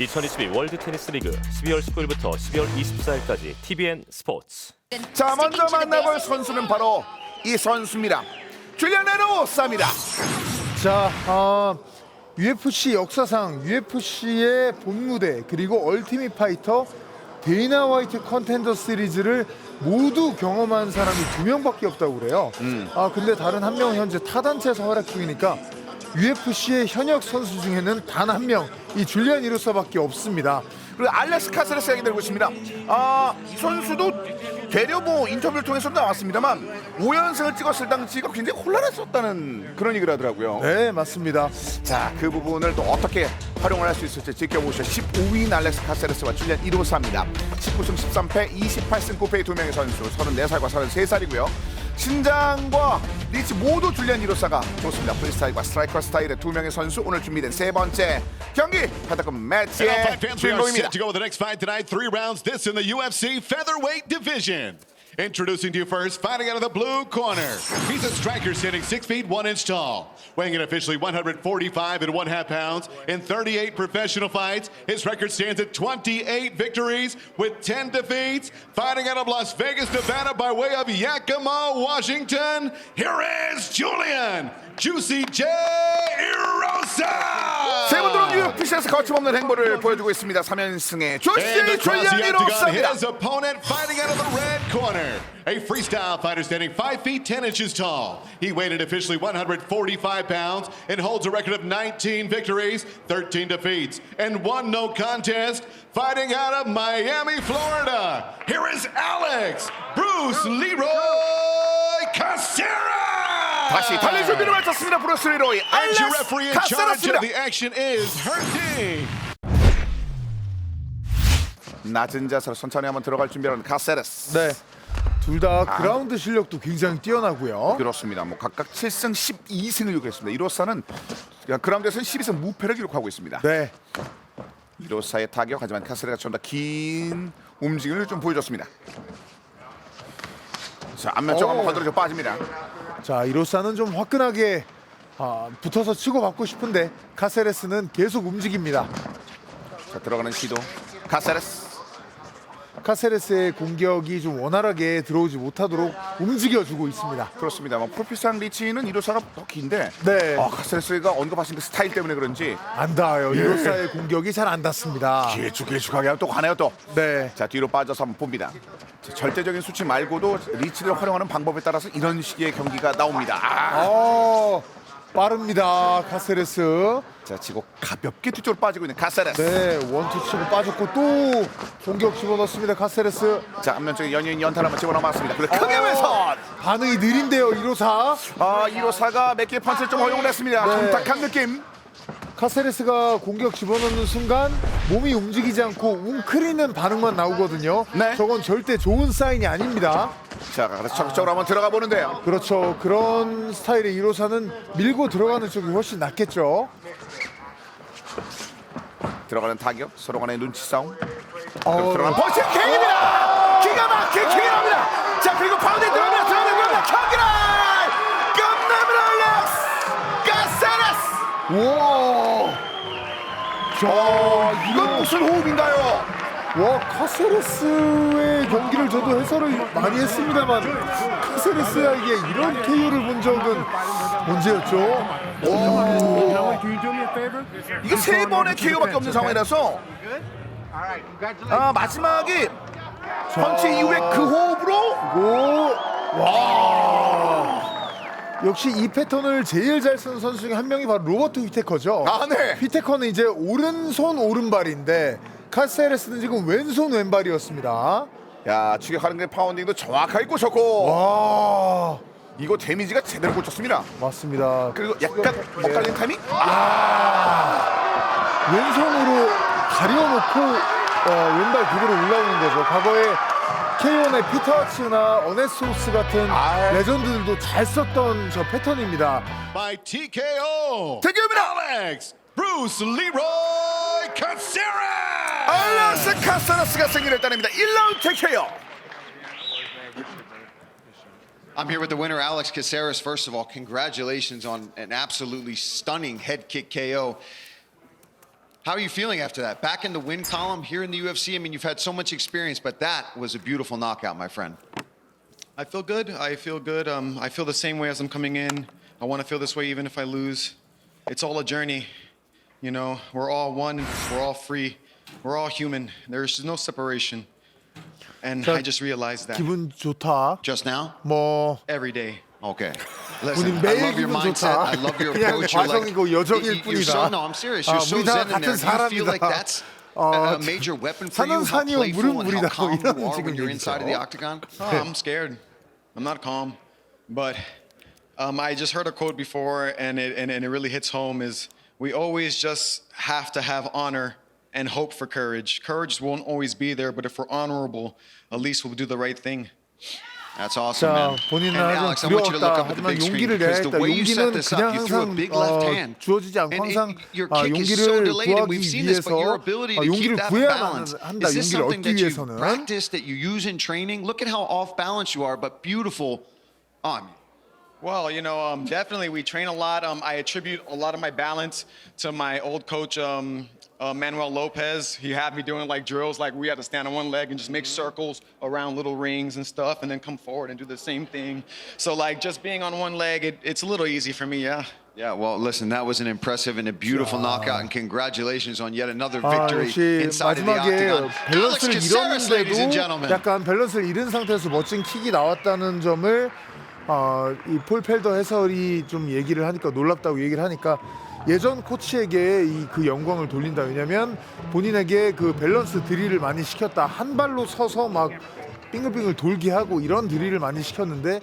2022 월드 테니스 리그 12월 19일부터 12월 24일까지 TBN 스포츠. 자 먼저 만나볼 선수는 바로 이 선수입니다. 줄리아네로 쌉니다. 자, 아, UFC 역사상 UFC의 본무대 그리고 얼티밋 파이터 데이나 화이트 컨텐더 시리즈를 모두 경험한 사람이 두 명밖에 없다고 그래요. 아 근데 다른 한 명은 현재 타단체에서 활약 중이니까 UFC의 현역 선수 중에는 단 한 명 이 줄리안 이루사밖에 없습니다. 그리고 알렉스 카세레스 얘기 들고 있습니다. 아, 이 선수도 되려 뭐 인터뷰를 통해서 나왔습니다만 5연승을 찍었을 당시가 굉장히 혼란했었다는 그런 얘기를 하더라고요. 네 맞습니다. 자, 그 부분을 또 어떻게 활용을 할 수 있을지 지켜보시죠. 15위인 알렉스 카세레스와 줄리안 이로사입니다. 19승 13패, 28승 9패의 두 명의 선수, 34살과 33살이고요. 신장과 리치 모두 줄리안 이로사가 좋습니다. 프리스타일과 스트라이커 스타일의 두 명의 선수 오늘 준비된 세 번째 경기 all 매치의 주인공입니다. set to go with the next fight tonight. Three rounds. This in the UFC featherweight division. Introducing to you first, fighting out of the blue corner. He's a striker standing six feet one inch tall, weighing in officially 145 and one half pounds in 38 professional fights. His record stands at 28 victories with 10 defeats. Fighting out of Las Vegas, Nevada, by way of Yakima, Washington. Here is Julian Juicy J. Erosa. 세 분들은 UFC에서 거침없는 행보를 보여주고 있습니다. 3연승의 And 조시 across the 줄리안 octagon, 이로사입니다. his opponent fighting out of the red corner. A freestyle fighter standing 5 feet 10 inches tall. He weighed in officially 145 pounds and holds a record of 19 victories, 13 defeats, and one no contest. Fighting out of Miami, Florida. Here is Alex Bruce Leroy Casera. 다시 달릴 준비를 마쳤습니다. 브루스 리로이 And your 알렉스 referee in charge 카세라스입니다. of the action is Herdy. 낮은 자세로 천천히 한번 들어갈 준비하는 카세레스. 네, 둘 다 그라운드 실력도 굉장히 뛰어나고요. 그렇습니다. 뭐 각각 7승 12승을 기록했습니다. 이로사는 그라운드에서는 12승 무패를 기록하고 있습니다. 네, 이로사의 타격 하지만 카세레가 좀더긴 움직임을 좀 보여줬습니다. 자 안면 쪽 한번 오. 건드려서 빠집니다. 자 이로사는 좀 화끈하게 아, 붙어서 치고 받고 싶은데 카세레스는 계속 움직입니다. 자 들어가는 시도 카세레스. 카세레스의 공격이 좀 원활하게 들어오지 못하도록 움직여주고 있습니다. 그렇습니다. 뭐 프로피상 리치는 이로사가 더 긴데 네. 어, 카세레스가 언급하신 그 스타일 때문에 그런지 안 닿아요. 이로사의 공격이 잘 안 닿습니다. 길쭉길쭉하게 또 가네요 또. 네, 자 뒤로 빠져서 한번 봅니다. 자, 절대적인 수치 말고도 리치를 활용하는 방법에 따라서 이런 식의 경기가 나옵니다. 아. 어 빠릅니다. 카세레스. 자 지고 가볍게 뒤쪽으로 빠지고 있는 카세레스. 네, 원투 치고 빠졌고 또 공격 집어넣습니다. 카세레스. 자 앞면쪽에 연예인 연탄 한번 집어넣어봤습니다. 그리고 크게 어. 왼손. 반응이 느린데요, 이로사. 아 이로사가 몇 개의 펀치를 좀 허용을 했습니다. 네. tum탁한 느낌. 카세레스가 공격 집어넣는 순간 몸이 움직이지 않고 웅크리는 반응만 나오거든요. 네. 저건 절대 좋은 사인이 아닙니다. 자 그래서 적극적으로 한번 들어가 보는데요. 그렇죠. 그런 스타일의 이로사는 밀고 들어가는 쪽이 훨씬 낫겠죠. 들어가는 타격 서로 간의 눈치 싸움. 어, 들어가는 펀치 킥입니다. 기가 막히게 킥이 납니다. 자 그리고 파운딩 들어갑니다. 들어갑니다. 들어갑니다. 경기를 끝냅니다. 알렉스 가세레스. 우와. 자, 이건 무슨 호흡인가요? 와 카세레스의 경기를 저도 해설을 많이 했습니다만 카세레스에게 이런 KO를 본 적은 언제였죠? 와, 이게 세 번의 KO밖에 없는 상황이라서 아 마지막에 펀치 이후에 그 호흡으로 오, 와. 역시 이 패턴을 제일 잘 쓰는 선수 중에 한 명이 바로 로버트 휘테커죠. 아, 네. 휘테커는 이제 오른손 오른발인데 카세레스는 지금 왼손 왼발이었습니다. 야 추격하는 게 파운딩도 정확하게 꽂혔고 와, 이거 데미지가 제대로 꽂혔습니다. 맞습니다. 그리고 약간 네. 엇갈린 타이밍? 왼손으로 가려놓고 어, 왼발 그대로 올라오는 거죠. 과거에 K1의 피터츠나 어네소스 같은 아. 레전드들도 잘 썼던 저 패턴입니다. by TKO. 대결입니다. Alex Bruce Leroy Casera. 알렉스 카사라스가 승리를 따냅니다. 1라운드 KO. I'm here with the winner, Alex Caceres. First of all, congratulations on an absolutely stunning head kick KO. How are you feeling after that? Back in the win column here in the UFC. I mean, you've had so much experience, but that was a beautiful knockout, my friend. I feel good. I feel good. Um, I feel the same way as I'm coming in. I want to feel this way even if I lose. It's all a journey. You know, we're all one. We're all free. We're all human. There's no separation. And 자, I just realized that 기분 좋다. Just now? 뭐 every day. Okay. 우리 Listen, I 매일 love your 기분 mindset. 좋다. I love your 그냥 approach. You're like, 과정이고 여정일 you- you're so, 뿐이다. no, I'm serious. 아, You're so 우리 다 zen in there. 같은 Do you feel like 사람이다. that's 어, a, a major weapon for you? 사는 How 산이요, playful 물은 and how 물이다. calm 이런 you are 지금 when you're inside of the 얘기죠. octagon? Oh, I'm scared. I'm not calm. But um, I just heard a quote before, and it, and, and it really hits home is we always just have to have honor and hope for courage. Courage won't always be there, but if we're honorable, at least we'll do the right thing. That's awesome, 자, man. 본인은 And 아직 Alex, I want you to look 두려웠다. up at the 하지만 big screen 용기를 because 내야 the 했다. way you set 용기는 this 그냥 up, you threw a 항상 big 어, left hand. 주어지지 않고 And- 항상 and your 아, kick is so 용기를 delayed, and we've 구하기 seen this, but your 위해서 ability 아, to 용기를 keep that 구해야만 balance. 한다. Is this 용기를 something 얻기 that you 위해서는 practice, that you use in training? Look at how off balance you are, but beautiful on. Well, you know, um, definitely we train a lot. Um, I attribute a lot of my balance to my old coach, um, uh, Manuel Lopez. He had me doing like drills, like we had to stand on one leg and just make circles around little rings and stuff, and then come forward and do the same thing. So, like, just being on one leg, it, it's a little easy for me, yeah. Yeah, well, listen, that was an impressive and a beautiful knockout, and congratulations on yet another 아, victory 역시 inside of the 마지막에 octagon. Alex 밸런스를 Caceres, ladies and 잃었는데도 gentlemen. 약간 밸런스를 잃은 상태에서 멋진 킥이 나왔다는 점을 어, 이폴 펠더 해설이 좀 얘기를 하니까 놀랍다고 얘기를 하니까 예전 코치에게 이 그 영광을 돌린다. 왜냐면 본인에게 그 밸런스 드릴을 많이 시켰다. 한 발로 서서 막 빙글빙글 돌게 하고 이런 드릴을 많이 시켰는데